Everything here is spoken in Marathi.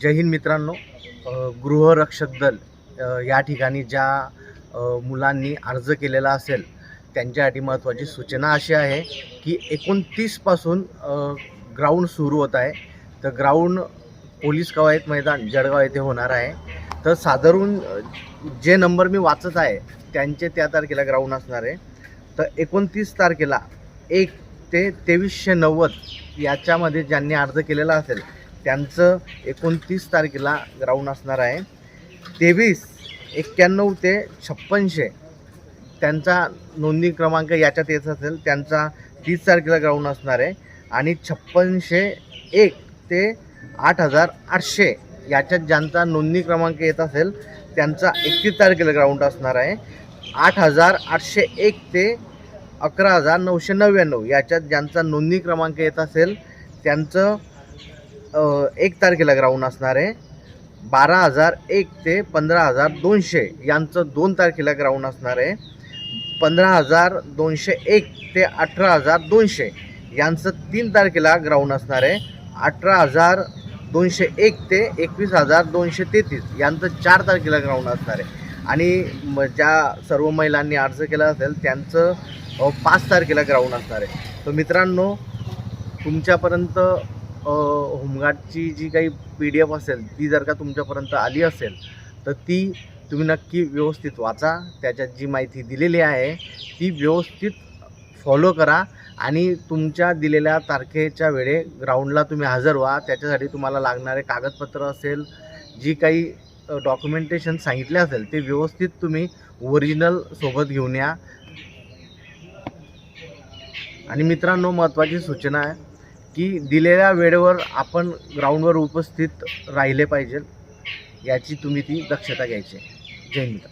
जय हिंद मित्रांनो. गृहरक्षक दल या ठिकाणी ज्या मुलांनी अर्ज केलेला असेल त्यांच्यासाठी महत्त्वाची सूचना अशी आहे की एकोणतीसपासून ग्राउंड सुरू होत आहे. तर ग्राउंड पोलीस कवायत मैदान जळगाव येथे होणार आहे. तर साधारण जे नंबर मी वाचत आहे त्यांचे त्या तारखेला ग्राउंड असणार आहे. तर एकोणतीस तारखेला एक ते तेवीसशे नव्वद याच्यामध्ये ज्यांनी अर्ज केलेला असेल त्यांचं एकोणतीस तारखेला ग्राउंड असणार आहे. तेवीस एक्क्याण्णव ते छप्पनशे त्यांचा नोंदणी क्रमांक याच्यात येत असेल त्यांचा तीस तारखेला ग्राउंड असणार आहे. आणि छप्पनशे एक ते आठ हजार आठशे याच्यात ज्यांचा नोंदणी क्रमांक येत असेल त्यांचा एकतीस तारखेला ग्राउंड असणार आहे. आठ हजार आठशे एक ते अकरा हजार नऊशे नव्याण्णव याच्यात ज्यांचा नोंदणी क्रमांक येत असेल त्यांचं एक तारखेला ग्राउंड असणार आहे. बारा हजार एक ते पंधरा हजार दोनशे यांचं दोन तारखेला ग्राउंड असणार आहे. पंधरा हजार दोनशे एक ते अठरा हजार दोनशे यांचं तीन तारखेला ग्राउंड असणार आहे. अठरा हजार दोनशे एक ते एकवीस हजार दोनशे तेहतीस यांचं चार तारखेला ग्राउंड असणार आहे. आणि म- ज्या सर्व महिलांनी अर्ज केला असेल त्यांचं पाच तारखेला ग्राउंड असणार आहे. तर मित्रांनो तुमच्यापर्यंत होमगार्डची जी काही पी डी एफ असेल ती जर का तुमच्यापर्यंत आली असेल तर ती तुम्ही नक्की व्यवस्थित वाचा. त्याच्यात जी माहिती दिलेली आहे ती व्यवस्थित फॉलो करा आणि तुमच्या दिलेल्या तारखेच्या वेळे ग्राउंडला तुम्ही हजर व्हा. त्याच्यासाठी तुम्हाला लागणारे कागदपत्र असेल जी काही डॉक्युमेंटेशन सांगितले असेल ते व्यवस्थित तुम्ही ओरिजिनल सोबत घेऊन या. आणि मित्रांनो महत्त्वाची सूचना आहे की दिलेल्या वेळेवर आपण ग्राउंडवर उपस्थित राहिले पाहिजे याची तुम्ही ती दक्षता घ्यायची आहे. जय हिंद